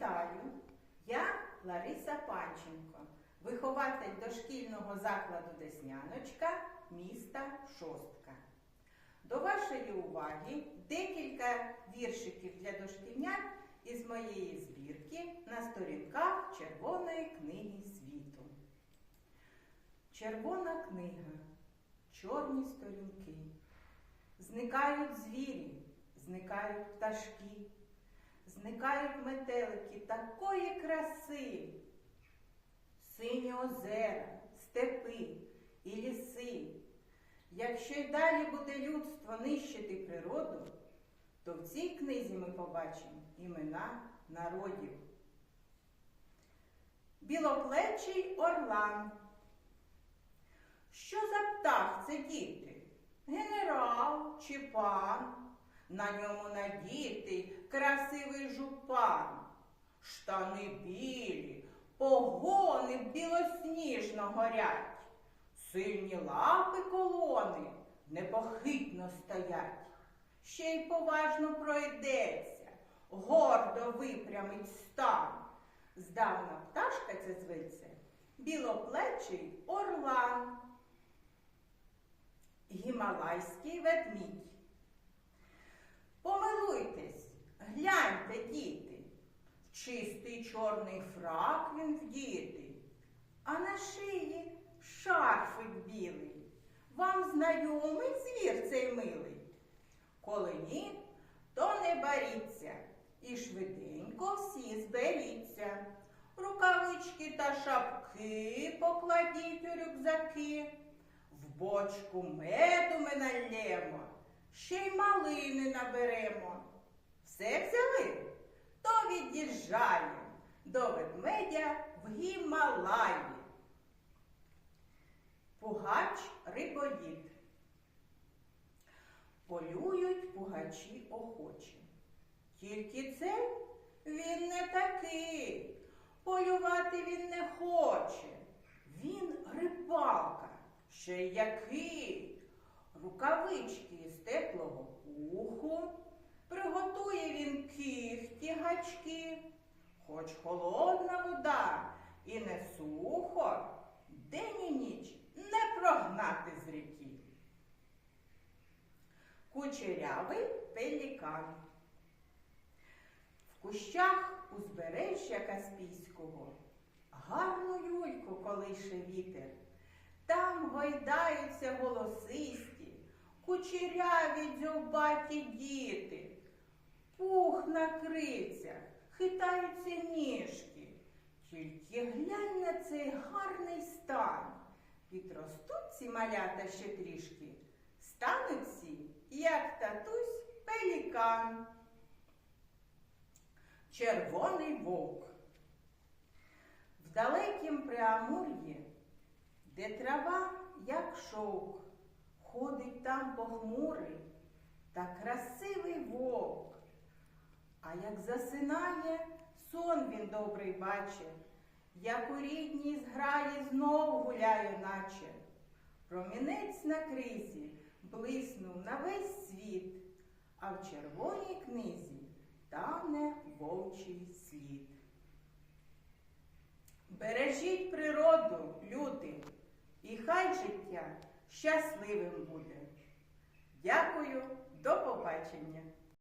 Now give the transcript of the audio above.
Вітаю! Я Лариса Панченко, вихователь дошкільного закладу Десняночка міста Шостка. До вашої уваги декілька віршиків для дошкільнят із моєї збірки на сторінках Червоної книги світу. Червона книга, чорні сторінки. Зникають звірі, зникають пташки, зникають метелики такої краси. Сині озера, степи і ліси. Якщо й далі буде людство нищити природу, то в цій книзі ми побачимо імена народів. Білоплечий орлан. Що за птах це діти? Генерал чи пан? На ньому надітий красивий жупан. Штани білі, погони білосніжно горять. Сильні лапи колони непохитно стоять. Ще й поважно пройдеться, гордо випрямить стан. Здавна пташка це зветься білоплечий орлан. Гімалайський ведмідь. Помилуйтесь, гляньте, діти, в чорний фрак він вдітий, а на шиї шарфик білий. Вам знайомий звір цей милий? Коли ні, то не боріться, і швиденько всі зберіться. Рукавички та шапки покладіть у рюкзаки. В бочку меду ми нальємо, ще й малини наберемо. Все взяли, то від'їжджаємо до ведмедя в Гімалаї. Пугач рибоїд. Полюють пугачі охочі. Тільки цей він не такий. Полювати він не хоче. Він рибалка, ще який. Рукавички з теплого пуху. Приготує він кіхті гачки. Хоч холодна вода і не сухо, день і ніч не прогнати з ріки. Кучерявий пелікан. В кущах узбережжя Каспійського гарну юльку колише вітер. Там гойдаються голосисті, кучеряві дзьобаті діти. Пух на крицях, хитаються ніжки. Тільки глянь на цей гарний стан. Підростуть ці малята ще трішки, стануть всі, як татусь пелікан. Червоний вовк. В далекім Преамур'ї, де трава, як шовк, ходить там похмурий та красивий вовк. А як засинає, сон він добрий бачить, як у рідній зграї знов гуляє, наче. Промінець на кризі блиснув на весь світ, а в червоній книзі тане вовчий слід. Бережіть природу, люди, і хай життя щасливим буде. Дякую, до побачення!